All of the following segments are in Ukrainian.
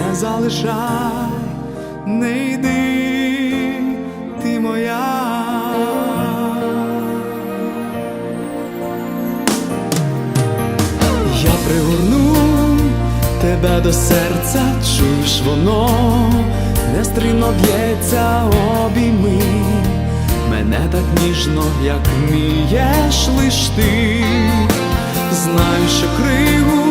не залишай, не йди, ти моя. Я пригорну тебе до серця, чуєш воно, нестримно б'ється обійми, мене так ніжно, як вмієш лиш ти, знаю, що криву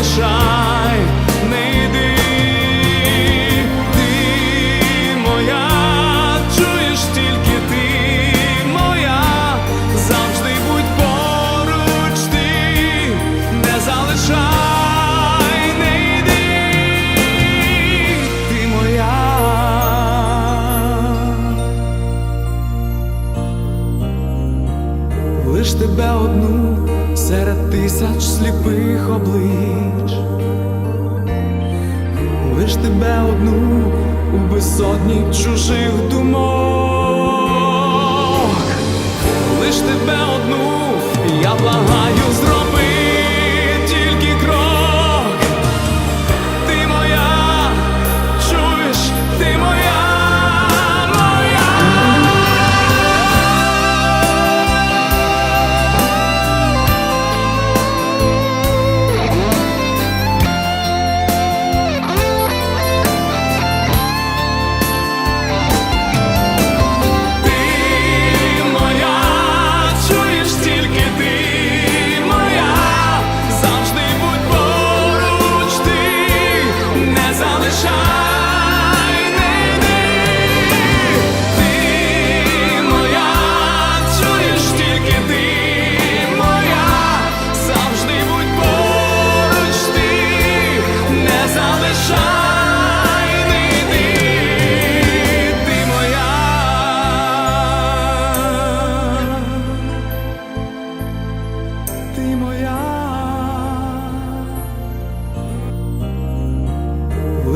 Залишай, не йди. Ти моя, чуєш тільки ти моя, завжди будь поруч ти, не залишай, не йди, ти моя. Лиш тебе одну серед тисяч сліпих облич, тебе одну у безсотні чужих думок, лиш тебе одну, я благаю,